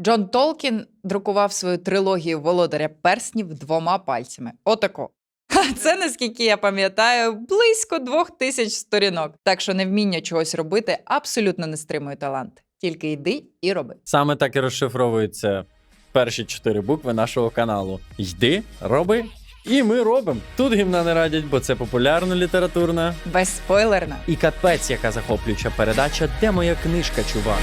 Джон Толкін друкував свою трилогію Володаря перснів двома пальцями. Отако. Ха, Це, наскільки я пам'ятаю, близько двох тисяч сторінок. Так що невміння чогось робити абсолютно не стримує талант. Тільки йди і роби. Саме так і розшифровуються перші чотири букви нашого каналу. Йди, роби, і ми робимо. Тут гімна не радять, бо це популярна літературна. Безспойлерна. І капець, яка захоплююча передача, де моя книжка, чувак.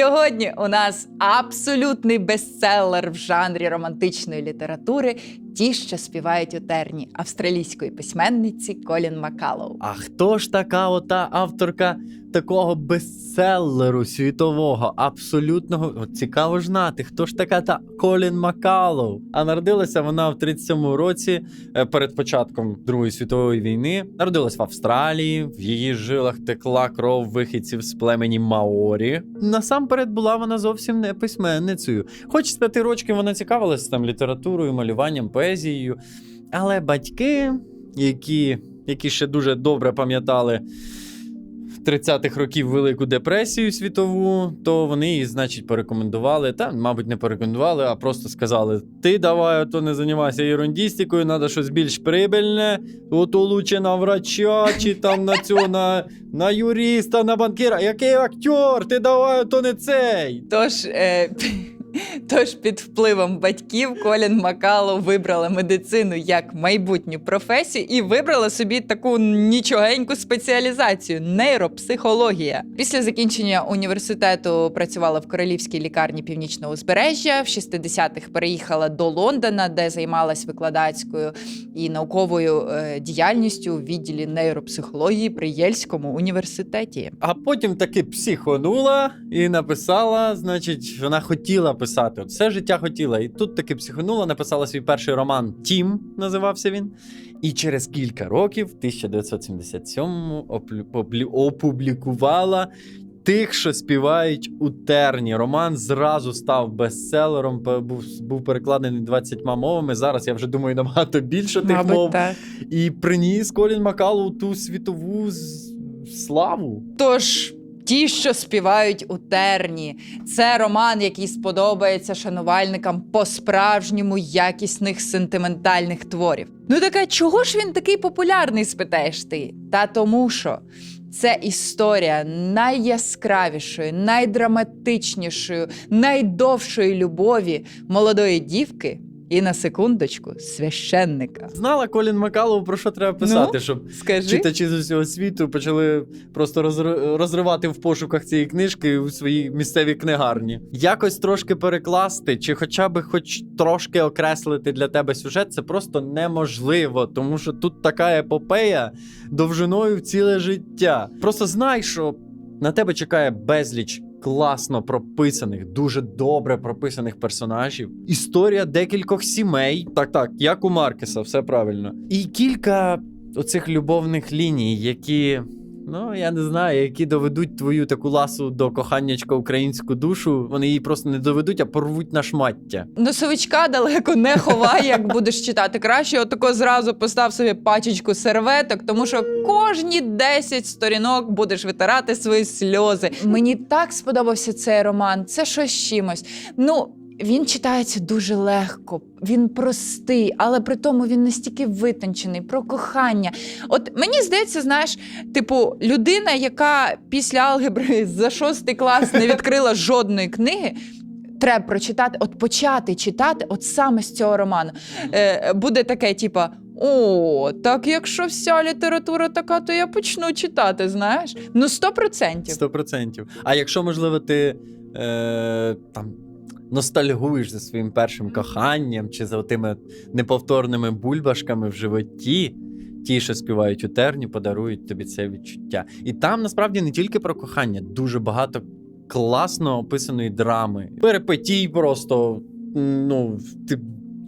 Сьогодні у нас абсолютний бестселер в жанрі романтичної літератури Ті, що співають у терні австралійської письменниці Колін Макалоу. А хто ж така ота авторка такого бестселеру світового, абсолютного От цікаво знати, хто ж така та Колін Макалоу? А народилася вона в 37-му році е, перед початком Другої світової війни. Народилась в Австралії, в її жилах текла кров вихідців з племені Маорі. Насамперед була вона зовсім не письменницею. Хоч з п'яти років вона цікавилася там літературою, малюванням, поезією. Але батьки, які, які ще дуже добре пам'ятали 30-х років Велику депресію світову, то вони її, значить, порекомендували. Та, мабуть, не порекомендували, а просто сказали: ти давай, то не займайся ерундістикою, треба щось більш прибильне, ото лучше на врача, чи там на цього, на, на юриста, на банкіра. Який актер? Ти давай, то не цей. Тож, е, тож під впливом батьків Колін Макалоу вибрала медицину як майбутню професію і вибрала собі таку нічогеньку спеціалізацію нейропсихологія. Після закінчення університету працювала в королівській лікарні північного узбережжя. В 60-х переїхала до Лондона, де займалась викладацькою і науковою е, діяльністю у відділі нейропсихології при Єльському університеті. А потім таки психонула і написала, значить, вона хотіла писати. От все життя хотіла. І тут таки психонула, написала свій перший роман Тім, називався він. І через кілька років, в 1977-му, опублікувала. Тих, що співають у терні. Роман зразу став бестселером, був, був перекладений 20 мовами. Зараз я вже думаю набагато більше тих мов. так. І приніс Колін Макалу ту світову з- славу. Тож. Ті, що співають у терні, це роман, який сподобається шанувальникам по-справжньому якісних сентиментальних творів. Ну така, чого ж він такий популярний, спитаєш ти? Та тому що це історія найяскравішої, найдраматичнішої, найдовшої любові молодої дівки і на секундочку священника. Знала Колін Макалов, про що треба писати, Ну, щоб Скажи. читачі з усього світу почали просто розри- розривати в пошуках цієї книжки у своїй місцевій книгарні. Якось трошки перекласти, чи хоча б хоч трошки окреслити для тебе сюжет, це просто неможливо, тому що тут така епопея довжиною в ціле життя. Просто знай, що на тебе чекає безліч. Класно прописаних, дуже добре прописаних персонажів. Історія декількох сімей. Так, так, як у Маркеса, все правильно. І кілька оцих любовних ліній, які, ну я не знаю, які доведуть твою таку ласу до коханнячка українську душу. Вони її просто не доведуть, а порвуть на шмаття. Носовичка далеко не ховай, як будеш читати. Краще отако зразу постав собі пачечку серветок, тому що кожні 10 сторінок будеш витирати свої сльози. Мені так сподобався цей роман. Це щось чимось. Ну. Він читається дуже легко, він простий, але при тому він настільки витончений про кохання. От мені здається, знаєш, типу, людина, яка після алгебри за шостий клас не відкрила жодної книги, треба прочитати, от почати читати, от саме з цього роману. Е, буде таке, типа. О, так якщо вся література така, то я почну читати, знаєш? Ну, сто процентів. Сто процентів. А якщо, можливо, ти е, там. Ностальгуєш за своїм першим коханням чи за тими неповторними бульбашками в животі, ті, що співають у терні, подарують тобі це відчуття. І там насправді не тільки про кохання, дуже багато класно описаної драми. Перепетій просто. Ну, ти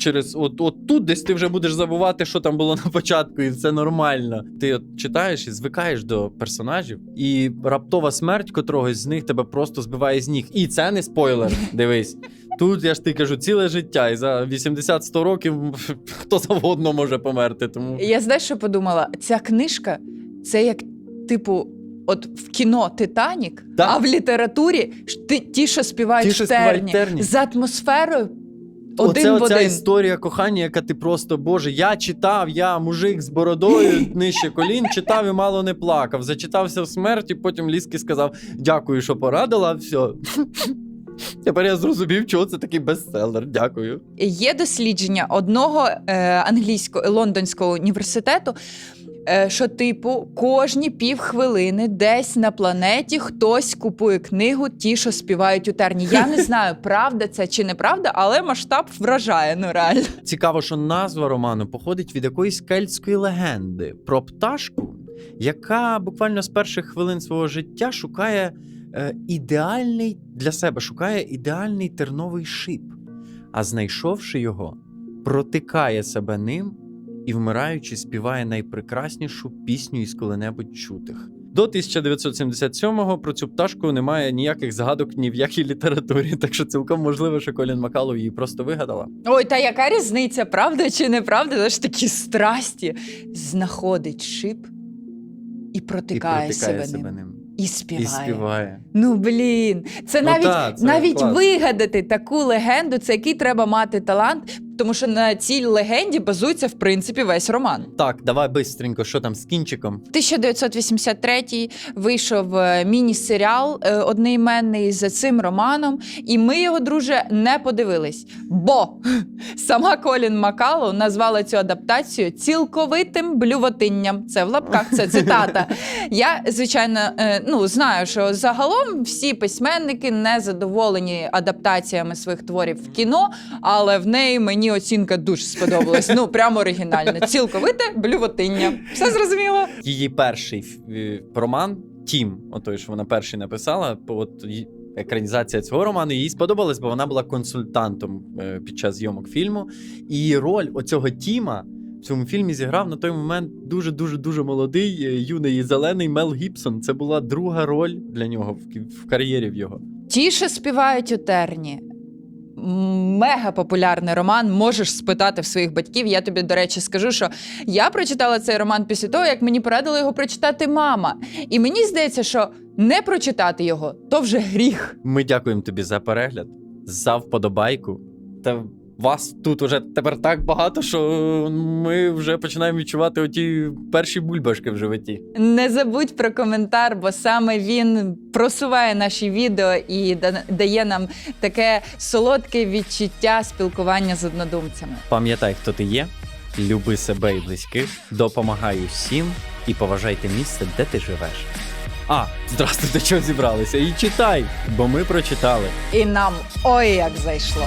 через от, от тут десь ти вже будеш забувати, що там було на початку, і це нормально. Ти от читаєш і звикаєш до персонажів, і раптова смерть котрогось з них тебе просто збиває з ніг. І це не спойлер. Дивись. Тут я ж ти кажу, ціле життя, і за 80-100 років хто завгодно може померти. Тому Я знаєш, що подумала? Ця книжка це як, типу, от в кіно Титанік, Так. а в літературі ти, ті, що співають Ті, що в терні, співають терні. з атмосферою один Оце в оця один. історія кохання, яка ти просто боже. Я читав, я мужик з бородою нижче колін, читав і мало не плакав. Зачитався в смерті, потім ліски сказав: дякую, що порадила. Все. Тепер я зрозумів, чого це такий бестселер. Дякую. Є дослідження одного е, англійського лондонського університету. Е, Що, типу, кожні півхвилини десь на планеті хтось купує книгу, ті, що співають у терні. Я не знаю, правда це чи неправда, але масштаб вражає. Ну реально. Цікаво, що назва роману походить від якоїсь кельтської легенди про пташку, яка буквально з перших хвилин свого життя шукає е, ідеальний для себе, шукає ідеальний терновий шип, а знайшовши його, протикає себе ним і, вмираючи, співає найпрекраснішу пісню із коли-небудь чутих. До 1977-го про цю пташку немає ніяких згадок ні в якій літературі, так що цілком можливо, що Колін Макалов її просто вигадала. Ой, та яка різниця, правда чи неправда? Це ж такі страсті. Знаходить шип і протикає, і протикає себе, ним. І співає. І співає. Ну блін, це Ну навіть та, це навіть клас. вигадати таку легенду, це який треба мати талант, тому що на цій легенді базується в принципі весь роман. Так, давай бистренько, що там з кінчиком? 1983 вийшов е, міні-серіал е, одноіменний за цим романом, і ми його, друже, не подивились. Бо сама Колін Макало назвала цю адаптацію цілковитим блювотинням. Це в лапках, це цитата. Я, звичайно, е, ну знаю, що загалом всі письменники не задоволені адаптаціями своїх творів в кіно, але в неї мені оцінка дуже сподобалась. Ну, прямо оригінально. Цілковите блювотиння. Все зрозуміло? Її перший е, роман Тім, отой, що вона перший написала, от екранізація цього роману їй сподобалась, бо вона була консультантом е, під час зйомок фільму. І роль оцього Тіма в цьому фільмі зіграв на той момент дуже дуже дуже молодий, е, юний і зелений Мел Гібсон. Це була друга роль для нього в, в кар'єрі в його. Ті, що співають у терні. Мега популярний роман. Можеш спитати в своїх батьків. Я тобі, до речі, скажу, що я прочитала цей роман після того, як мені порадила його прочитати мама. І мені здається, що не прочитати його то вже гріх. Ми дякуємо тобі за перегляд, за вподобайку. Та вас тут уже тепер так багато, що ми вже починаємо відчувати оті перші бульбашки в животі. Не забудь про коментар, бо саме він просуває наші відео і дає нам таке солодке відчуття спілкування з однодумцями. Пам'ятай, хто ти є, люби себе і близьких, допомагай усім і поважайте місце, де ти живеш. А, здрастуйте, чого зібралися? І читай, бо ми прочитали. І нам ой як зайшло.